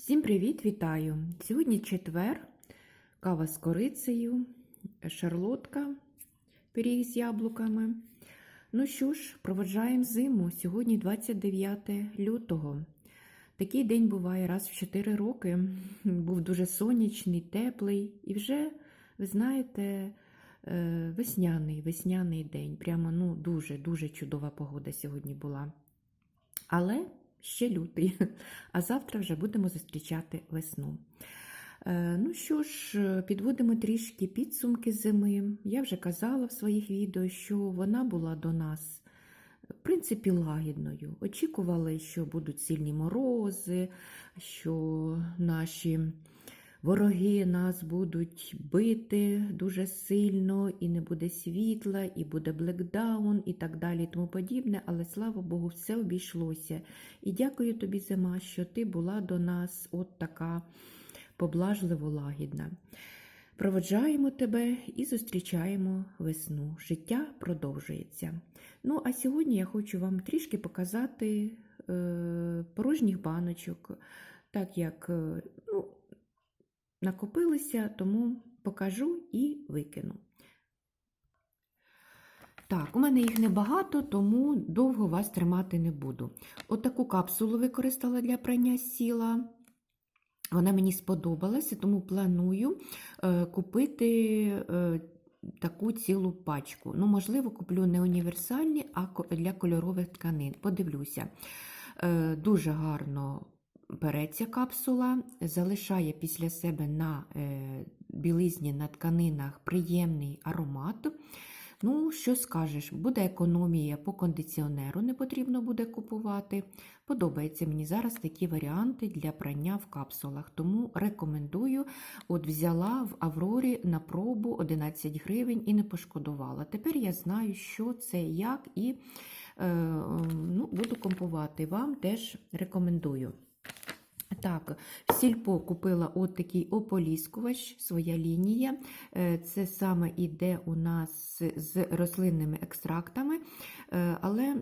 Всім привіт, вітаю! Сьогодні четвер, кава з корицею, шарлотка, пиріг з яблуками. Ну що ж, проводжаємо зиму. Сьогодні 29 лютого. Такий день буває раз в 4 роки. Був дуже сонячний, теплий і вже, ви знаєте, е, весняний, весняний день. Прямо ну, дуже-дуже чудова погода сьогодні була. Але ще лютий, а завтра вже будемо зустрічати весну. Е, Ну що ж, підводимо трішки підсумки зими. Я вже казала в своїх відео, що вона була до нас, в принципі, лагідною. Очікували, що будуть сильні морози, що наші вороги нас будуть бити дуже сильно, і не буде світла, і буде блекдаун, і так далі, і тому подібне. Але слава Богу, все обійшлося. І дякую тобі, зима, що ти була до нас от така поблажливо лагідна. Проводжаємо тебе і зустрічаємо весну. Життя продовжується. Ну, а сьогодні я хочу вам трішки показати е, порожніх баночок, так як е, ну, накопилися, тому покажу і викину. Так, у мене їх небагато, тому довго вас тримати не буду. Отаку капсулу використала для прання сіла. Вона мені сподобалася, тому планую е, купити е, таку цілу пачку. Ну, можливо, куплю не універсальні, а для кольорових тканин. Подивлюся. Е, дуже гарно береться капсула, залишає після себе на е, білизні на тканинах приємний аромат. Ну, що скажеш, буде економія по кондиціонеру, не потрібно буде купувати. Подобаються мені зараз такі варіанти для прання в капсулах, тому рекомендую. От взяла в Аврорі на пробу 11 гривень і не пошкодувала. Тепер я знаю, що це, як, і е, ну, буду компувати. Вам теж рекомендую. Так, в сільпо купила от такий ополіскувач, своя лінія. Е, Це саме іде у нас з рослинними екстрактами, Е, але е,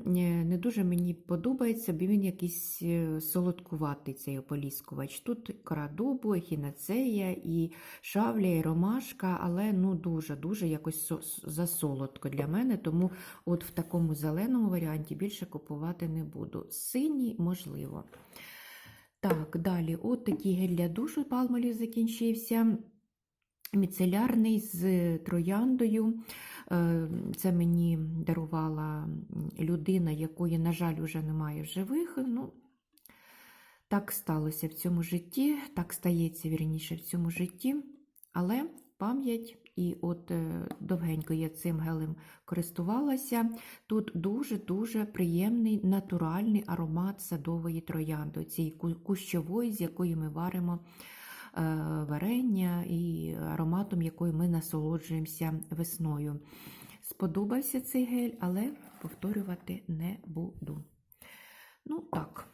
не дуже мені подобається, бо він якийсь солодкуватий цей ополіскувач. Тут кора дубу, ехінацея, і шавля, і ромашка, але ну дуже-дуже якось засолодко для мене, тому от в такому зеленому варіанті більше купувати не буду. Синій можливо. Так, далі, от такий гель для душу палмолів закінчився. Міцелярний з трояндою. Е, це мені дарувала людина, якої, на жаль, вже немає в живих. Ну, Так сталося в цьому житті, так стається вірніше в цьому житті, але пам'ять. І от е, довгенько я цим гелем користувалася. Тут дуже-дуже приємний натуральний аромат садової троянди, цієї кущової, з якої ми варимо е, варення і ароматом якої ми насолоджуємося весною. Сподобався цей гель, але повторювати не буду. Ну, так,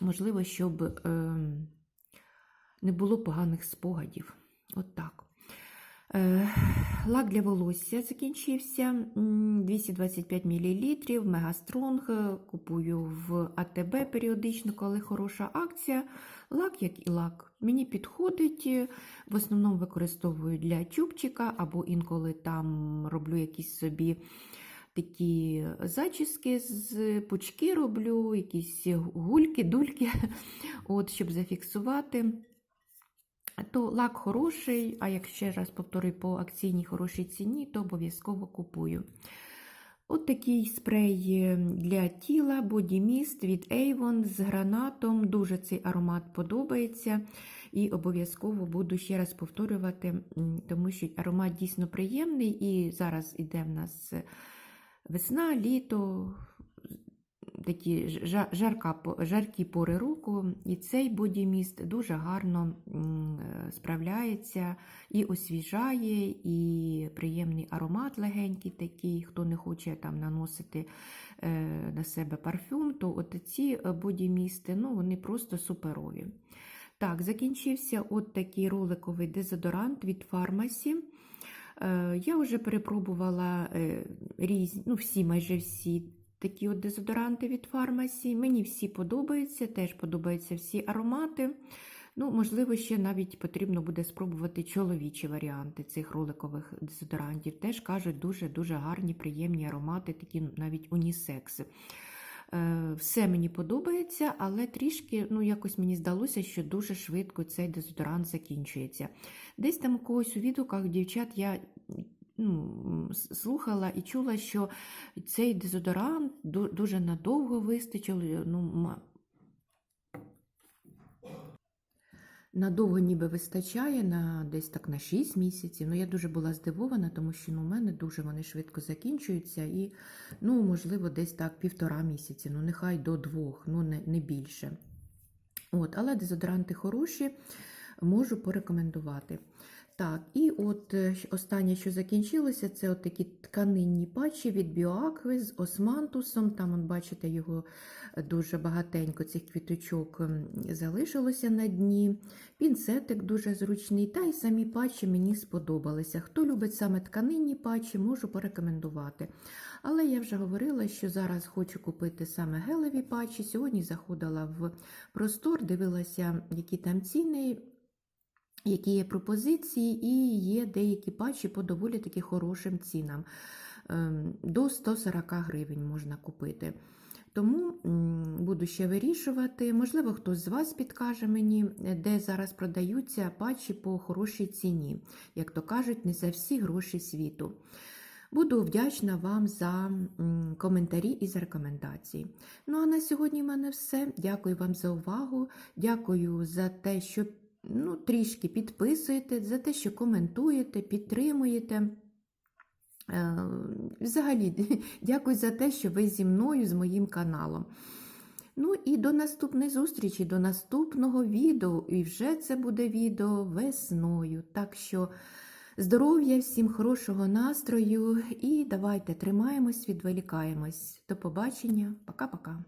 можливо, щоб е, не було поганих спогадів. От так. Е, лак для волосся закінчився 225 мл, Мегастронг. Купую в АТБ періодично, коли хороша акція. Лак, як і лак, мені підходить. В основному використовую для чубчика, або інколи там роблю якісь собі такі зачіски з пучки роблю, якісь гульки, дульки, от, щоб зафіксувати то лак хороший, а як ще раз повторюю, по акційній хорошій ціні, то обов'язково купую. От такий спрей е, для тіла Mist від Avon з гранатом. Дуже цей аромат подобається. І обов'язково буду ще раз повторювати, тому що аромат дійсно приємний. І зараз іде в нас весна, літо, такі жарка, жаркі пори року, і цей бодіміст дуже гарно справляється і освіжає, і приємний аромат легенький такий, хто не хоче там наносити е, на себе парфюм, то от ці бодімісти ну, вони просто суперові. Так, закінчився от такий роликовий дезодорант від фармасі. Е, я вже перепробувала е, різні, ну всі, майже всі такі от дезодоранти від фармасі. Мені всі подобаються, теж подобаються всі аромати. Ну, можливо, ще навіть потрібно буде спробувати чоловічі варіанти цих роликових дезодорантів. Теж кажуть, дуже-дуже гарні, приємні аромати, такі навіть унісекси. Е, Все мені подобається, але трішки, ну, якось мені здалося, що дуже швидко цей дезодорант закінчується. Десь там у когось у відгуках дівчат я ну, слухала і чула, що цей дезодорант дуже надовго вистачило. Ну, Надовго ніби вистачає на десь так на 6 місяців. Ну, я дуже була здивована, тому що ну, у мене дуже вони швидко закінчуються, і, ну, можливо, десь так півтора місяці, ну, нехай до двох, ну, не, не більше. От, але дезодоранти хороші, можу порекомендувати. Так, і от е, останнє, що закінчилося, це от такі тканинні патчі від Bioacqua з османтусом. Там, от, бачите, його дуже багатенько цих квіточок залишилося на дні. Пінцетик дуже зручний, та й самі патчі мені сподобалися. Хто любить саме тканинні патчі, можу порекомендувати. Але я вже говорила, що зараз хочу купити саме гелеві патчі. Сьогодні заходила в простор, дивилася, які там ціни, які є пропозиції, і є деякі патчі по доволі таки хорошим цінам. Ем, До 140 гривень можна купити. Тому буду ще вирішувати. Можливо, хтось з вас підкаже мені, де зараз продаються патчі по хорошій ціні. Як то кажуть, не за всі гроші світу. Буду вдячна вам за коментарі і за рекомендації. Ну а на сьогодні в мене все. Дякую вам за увагу. Дякую за те, що ну, трішки підписуєте, за те, що коментуєте, підтримуєте. Е, Взагалі, дякую за те, що ви зі мною, з моїм каналом. Ну і до наступної зустрічі, до наступного відео. І вже це буде відео весною. Так що здоров'я, всім хорошого настрою і давайте тримаємось, відволікаємось. До побачення, пока-пока.